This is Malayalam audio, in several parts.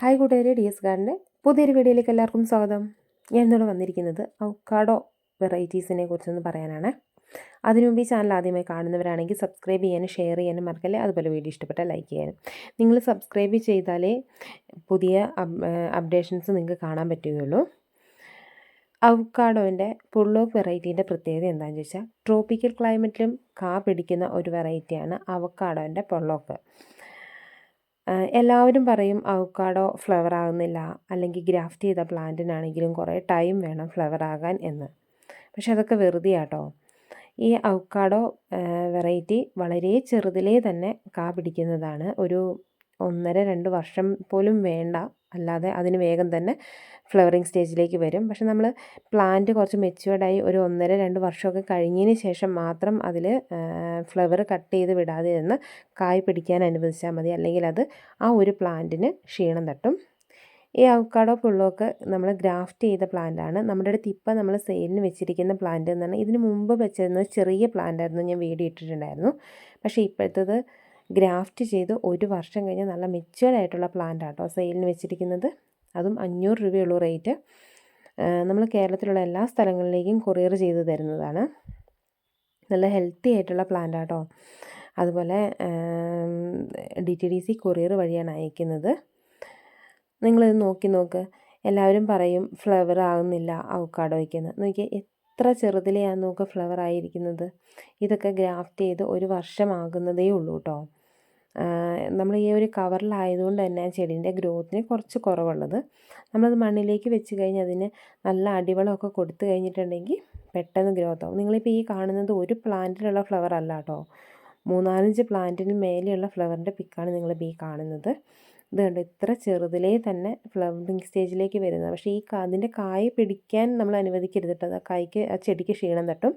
ഹായ് കൂട്ടുകാരെ ഡി എസ് ഗാർഡിന്റെ പുതിയൊരു വീഡിയോയിലേക്ക് എല്ലാവർക്കും സ്വാഗതം. ഞാൻ ഇന്നിവിടെ വന്നിരിക്കുന്നത് ഔക്കാഡോ വെറൈറ്റീസിനെ കുറിച്ചൊന്ന് പറയാനാണ്. അതിനുമുമ്പ് ഈ ചാനൽ ആദ്യമായി കാണുന്നവരാണെങ്കിൽ സബ്സ്ക്രൈബ് ചെയ്യാനും ഷെയർ ചെയ്യാനും മറക്കല്ലേ അതുപോലെ വീഡിയോ ഇഷ്ടപ്പെട്ടാൽ ലൈക്ക് ചെയ്യാനും. നിങ്ങൾ സബ്സ്ക്രൈബ് ചെയ്താലേ പുതിയ അപ്ഡേഷൻസ് നിങ്ങൾക്ക് കാണാൻ പറ്റുകയുള്ളൂ. അവക്കാഡോന്റെ പുള്ളോക്ക് വെറൈറ്റീന്റെ പ്രത്യേകത എന്താണെന്ന് ചോദിച്ചാൽ ട്രോപ്പിക്കൽ ക്ലൈമറ്റിലും കാ പിടിക്കുന്ന ഒരു വെറൈറ്റിയാണ് അവക്കാഡോന്റെ പൊള്ളോക്ക്. എല്ലാവരും പറയും അവക്കാഡോ ഫ്ലവർ ആകുന്നില്ല അല്ലെങ്കിൽ ഗ്രാഫ്റ്റ് ചെയ്ത പ്ലാന്റിനാണെങ്കിലും കുറേ ടൈം വേണം ഫ്ലവർ ആകാൻ എന്ന്. പക്ഷെ അതൊക്കെ വെറുതെ ആട്ടോ ഈ അവക്കാഡോ വെറൈറ്റി വളരെ ചെറുതിലേ തന്നെ കാ പിടിക്കുന്നതാണ് ഒരു ഒന്നര രണ്ട് വർഷം പോലും വേണ്ട. അല്ലാതെ അതിന് വേഗം തന്നെ ഫ്ലവറിങ് സ്റ്റേജിലേക്ക് വരും. പക്ഷെ നമ്മൾ പ്ലാന്റ് കുറച്ച് മെച്യൂർഡായി ഒരു ഒന്നര രണ്ട് വർഷമൊക്കെ കഴിഞ്ഞതിന് ശേഷം മാത്രം അതിൽ ഫ്ലവർ കട്ട് ചെയ്ത് വിടാതെ നിന്ന് കായ് പിടിക്കാൻ അനുവദിച്ചാൽ മതി. അല്ലെങ്കിൽ അത് ആ ഒരു പ്ലാന്റിന് ക്ഷീണം തട്ടും. ഈ അവക്കാഡോ പുള്ളൊക്കെ നമ്മൾ ഗ്രാഫ്റ്റ് ചെയ്ത പ്ലാന്റാണ് നമ്മുടെ അടുത്ത് ഇപ്പം നമ്മൾ സെയിലിന് വെച്ചിരിക്കുന്ന പ്ലാന്റ് എന്നാണ് ഇതിന് മുമ്പ് വെച്ചിരുന്നത് ചെറിയ പ്ലാന്റ് ആയിരുന്നു. ഞാൻ വീഡിയോ ഇട്ടിട്ടുണ്ടായിരുന്നു. പക്ഷേ ഇപ്പോഴത്തത് ഗ്രാഫ്റ്റ് ചെയ്ത് ഒരു വർഷം കഴിഞ്ഞ് നല്ല മെച്ചുവേർഡ് ആയിട്ടുള്ള പ്ലാന്റ് ആട്ടോ സെയിലിന് വെച്ചിരിക്കുന്നത്. അതും അഞ്ഞൂറ് രൂപയുള്ളൂ റേറ്റ്. നമ്മൾ കേരളത്തിലുള്ള എല്ലാ സ്ഥലങ്ങളിലേക്കും കൊറിയർ ചെയ്ത് തരുന്നതാണ്. നല്ല ഹെൽത്തി ആയിട്ടുള്ള പ്ലാന്റ് ആട്ടോ അതുപോലെ D T D C courier വഴിയാണ് അയക്കുന്നത്. നിങ്ങളിത് നോക്കി നോക്ക്. എല്ലാവരും പറയും ഫ്ലവർ ആകുന്നില്ല അവക്കാടോയ്ക്കെന്ന് നോക്കിയാൽ എത്ര ചെറുതിലെയാണ് നോക്കുക ഫ്ലവർ ആയിരിക്കുന്നത്? ഇതൊക്കെ ഗ്രാഫ്റ്റ് ചെയ്ത് ഒരു വർഷമാകുന്നതേ ഉള്ളൂ കേട്ടോ നമ്മൾ ഈ ഒരു കവറിലായതുകൊണ്ട് തന്നെ ചെടീന്റെ ഗ്രോത്തിന് കുറച്ച് കുറവുള്ളത്. നമ്മളത് മണ്ണിലേക്ക് വെച്ച് കഴിഞ്ഞ് അതിന് നല്ല അടിവളമൊക്കെ കൊടുത്തു കഴിഞ്ഞിട്ടുണ്ടെങ്കിൽ പെട്ടെന്ന് ഗ്രോത്ത് ആവും. നിങ്ങളിപ്പോൾ ഈ കാണുന്നത് ഒരു പ്ലാന്റിലുള്ള ഫ്ലവർ അല്ല കേട്ടോ മൂന്നാലഞ്ച് പ്ലാന്റിന് മേലെയുള്ള ഫ്ലവറിന്റെ പിക്കാണ് നിങ്ങൾ ഈ കാണുന്നത്. ഇത് കണ്ടോ ഇത്ര ചെറുതിലേ തന്നെ ഫ്ലവറിങ് സ്റ്റേജിലേക്ക് വരുന്നത്. പക്ഷേ ഈ അതിന്റെ കായ പിടിക്കാൻ നമ്മൾ അനുവദിക്കരുത് കേട്ടോ. അത് കായ്ക്ക് ആ ചെടിക്ക് ക്ഷീണം തട്ടും.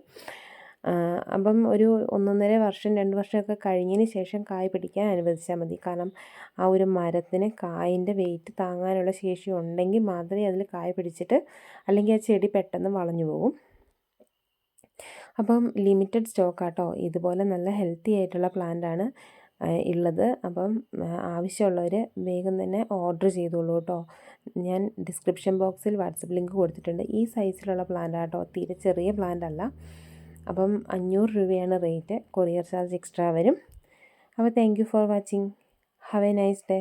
അപ്പം ഒരു ഒന്നൊന്നര വർഷം രണ്ട് വർഷമൊക്കെ കഴിഞ്ഞതിന് ശേഷം കായ് പിടിക്കാൻ അനുവദിച്ചാൽ മതി. കാരണം ആ ഒരു മരത്തിന് കായിന്റെ വെയിറ്റ് താങ്ങാനുള്ള ശേഷി ഉണ്ടെങ്കിൽ മാത്രമേ അതിൽ കായ പിടിച്ചിട്ട് അല്ലെങ്കിൽ ആ ചെടി പെട്ടെന്ന് വളഞ്ഞു പോകും അപ്പം ലിമിറ്റഡ് സ്റ്റോക്കാട്ടോ ഇതുപോലെ നല്ല ഹെൽത്തി ആയിട്ടുള്ള പ്ലാന്റാണ് ഉള്ളത് അപ്പം ആവശ്യമുള്ളവർ വേഗം തന്നെ ഓർഡർ ചെയ്തോളൂ കേട്ടോ. ഞാൻ ഡിസ്ക്രിപ്ഷൻ ബോക്സിൽ വാട്സപ്പ് ലിങ്ക് കൊടുത്തിട്ടുണ്ട്. ഈ സൈസിലുള്ള പ്ലാന്റ് ആട്ടോ തീരെ ചെറിയ പ്ലാന്റ് അല്ല അപ്പം അഞ്ഞൂറ് രൂപയാണ് റേറ്റ്. കൊറിയർ ചാർജ് എക്സ്ട്രാ വരും. അപ്പോൾ thank you for watching have a nice day